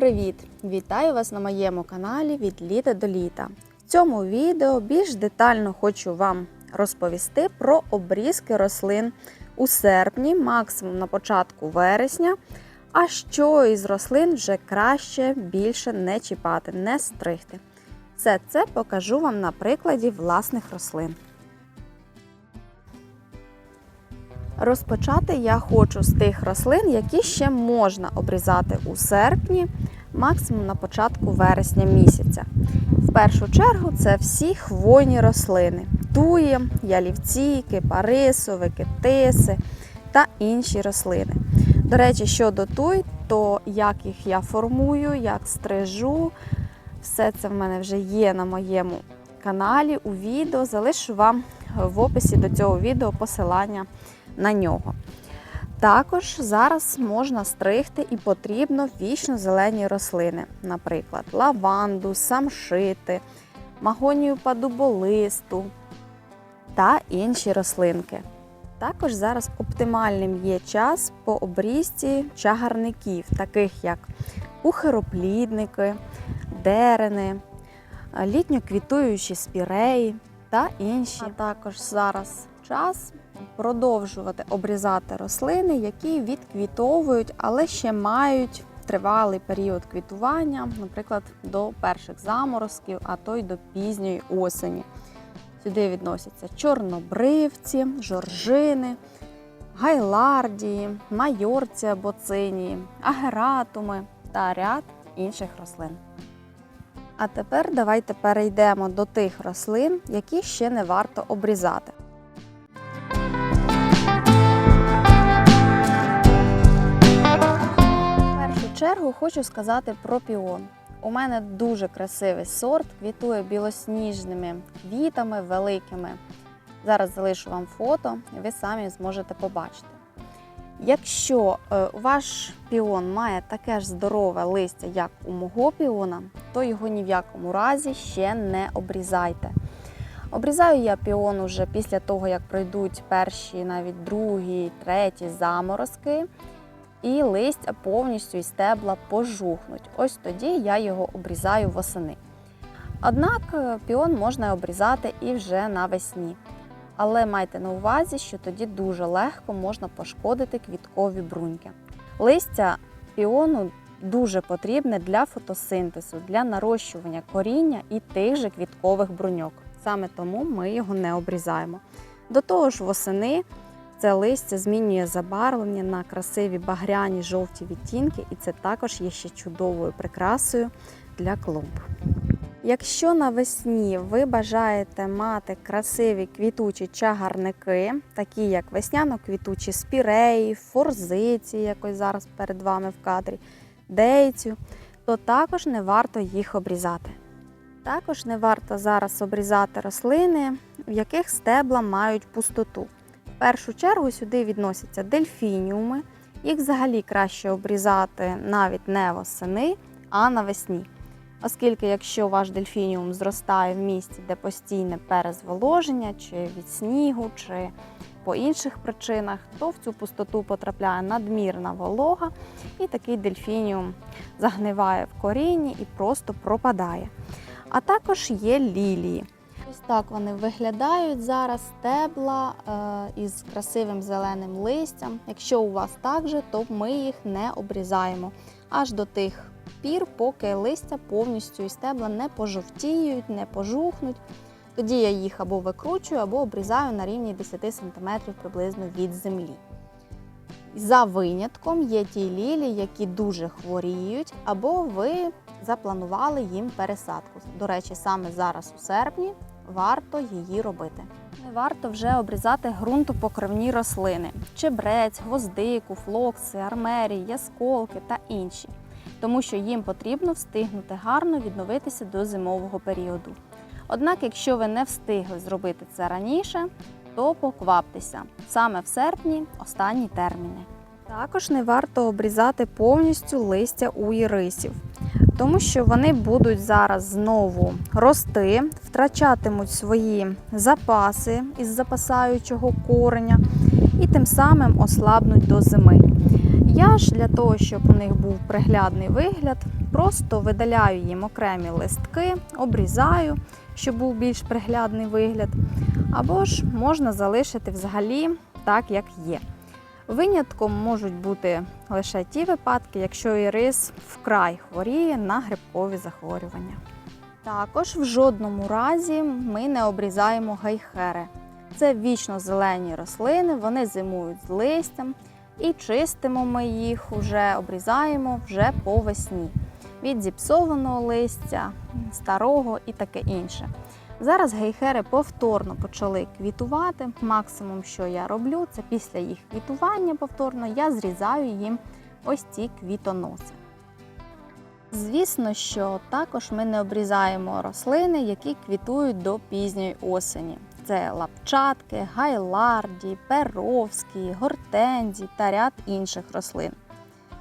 привіт! Вітаю вас на моєму каналі від літа до літа. В цьому відео більш детально хочу вам розповісти про обрізки рослин у серпні, максимум на початку вересня. А що із рослин вже краще більше не чіпати, не стригти. Все це покажу вам на прикладі власних рослин. Розпочати я хочу з тих рослин, які ще можна обрізати у серпні, максимум на початку вересня місяця. В першу чергу це всі хвойні рослини: туї, ялівці, кипарисовики, тиси та інші рослини. До речі, щодо туй, то як їх я формую, як стрижу, все це в мене вже є на моєму каналі у відео. Залишу вам в описі до цього відео посилання на нього. Також зараз можна стригти і потрібно вічно-зелені рослини, наприклад, лаванду, самшити, магонію падуболисту та інші рослинки. Також зараз оптимальним є час по обрізці чагарників, таких як пухироплідники, дерени, літньо-квітуючі спіреї та інші. А також зараз час продовжувати обрізати рослини, які відквітовують, але ще мають тривалий період квітування, наприклад, до перших заморозків, а то й до пізньої осені. Сюди відносяться чорнобривці, жоржини, гайлардії, майорці або цинії, агератуми та ряд інших рослин. А тепер давайте перейдемо до тих рослин, які ще не варто обрізати. Чергу хочу сказати про піон. У мене дуже красивий сорт, квітує білосніжними квітами великими. Зараз залишу вам фото, ви самі зможете побачити. Якщо е, ваш піон має таке ж здорове листя, як у мого піона, то його ні в якому разі ще не обрізайте. Обрізаю я піон уже після того, як пройдуть перші, навіть другі, треті заморозки, і листя повністю і стебла пожухнуть. Ось тоді я його обрізаю восени. Однак е, піон можна обрізати і вже навесні. Але майте на увазі, що тоді дуже легко можна пошкодити квіткові бруньки. Листя піону дуже потрібне для фотосинтезу, для нарощування коріння і тих же квіткових бруньок. Саме тому ми його не обрізаємо. До того ж, восени це листя змінює забарвлення на красиві багряні жовті відтінки, і це також є ще чудовою прикрасою для клумб. Якщо навесні ви бажаєте мати красиві квітучі чагарники, такі як весняно-квітучі спіреї, форзиці, якось зараз перед вами в кадрі, дейцю, то також не варто їх обрізати. Також не варто зараз обрізати рослини, в яких стебла мають пустоту. Першу чергу сюди відносяться дельфініуми. Їх взагалі краще обрізати навіть не восени, а навесні. Оскільки, якщо ваш дельфініум зростає в місці, де постійне перезволоження, чи від снігу, чи по інших причинах, то в цю пустоту потрапляє надмірна волога, і такий дельфініум загниває в корінні і просто пропадає. А також є лілії. Ось так вони виглядають зараз стебла е, із красивим зеленим листям. Якщо у вас так же, то ми їх не обрізаємо аж до тих пір, поки листя повністю і стебла не пожовтіють, не пожухнуть. Тоді я їх або викручую, або обрізаю на рівні 10 см приблизно від землі. За винятком є ті лілії, які дуже хворіють, або ви запланували їм пересадку. До речі, саме зараз у серпні варто її робити. Не варто вже обрізати ґрунтопокривні рослини: чебрець, гвоздику, флокси, армерії, ясколки та інші, тому що їм потрібно встигнути гарно відновитися до зимового періоду. Однак, якщо ви не встигли зробити це раніше, то покваптеся. Саме в серпні останні терміни. Також не варто обрізати повністю листя у ірисів, тому що вони будуть зараз знову рости, втрачатимуть свої запаси із запасаючого кореня і тим самим ослабнуть до зими. Я ж для того, щоб у них був приглядний вигляд, просто видаляю їм окремі листки, обрізаю, щоб був більш приглядний вигляд. Або ж можна залишити взагалі так, як є. Винятком можуть бути лише ті випадки, якщо ірис вкрай хворіє на грибкові захворювання. Також в жодному разі ми не обрізаємо гайхери. Це вічно зелені рослини, вони зимують з листям і чистимо ми їх вже обрізаємо вже по весні від зіпсованого листя, старого і таке інше. Зараз гейхери повторно почали квітувати. Максимум, що я роблю, це після їх квітування повторно я зрізаю їм ось ці квітоноси. Звісно, що також ми не обрізаємо рослини, які квітують до пізньої осені. Це лапчатки, гайларді, перовські, гортензії та ряд інших рослин.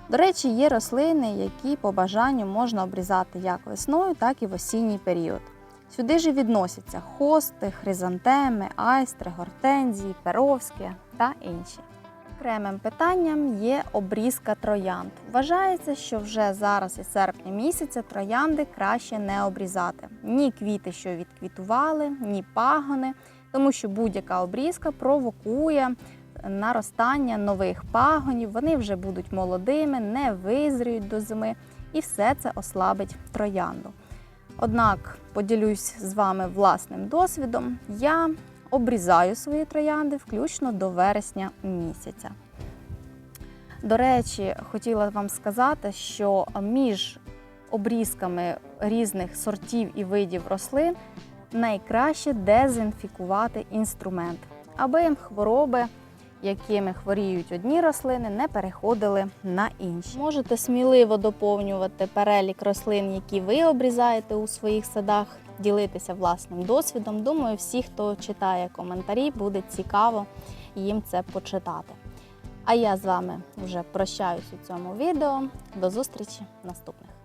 До речі, є рослини, які по бажанню можна обрізати як весною, так і в осінній період. Сюди ж відносяться хости, хризантеми, айстри, гортензії, перовські та інші. Окремим питанням є обрізка троянд. Вважається, що вже зараз із серпня місяця троянди краще не обрізати. Ні квіти, що відквітували, ні пагони, тому що будь-яка обрізка провокує наростання нових пагонів. Вони вже будуть молодими, не визріють до зими, і все це ослабить троянду. Однак поділюсь з вами власним досвідом. Я обрізаю свої троянди включно до вересня місяця. До речі, хотіла вам сказати, що між обрізками різних сортів і видів рослин найкраще дезінфікувати інструмент, аби хвороби, якими хворіють одні рослини, не переходили на інші. Можете сміливо доповнювати перелік рослин, які ви обрізаєте у своїх садах, ділитися власним досвідом. Думаю, всі, хто читає коментарі, буде цікаво їм це почитати. А я з вами вже прощаюсь у цьому відео. До зустрічі наступних.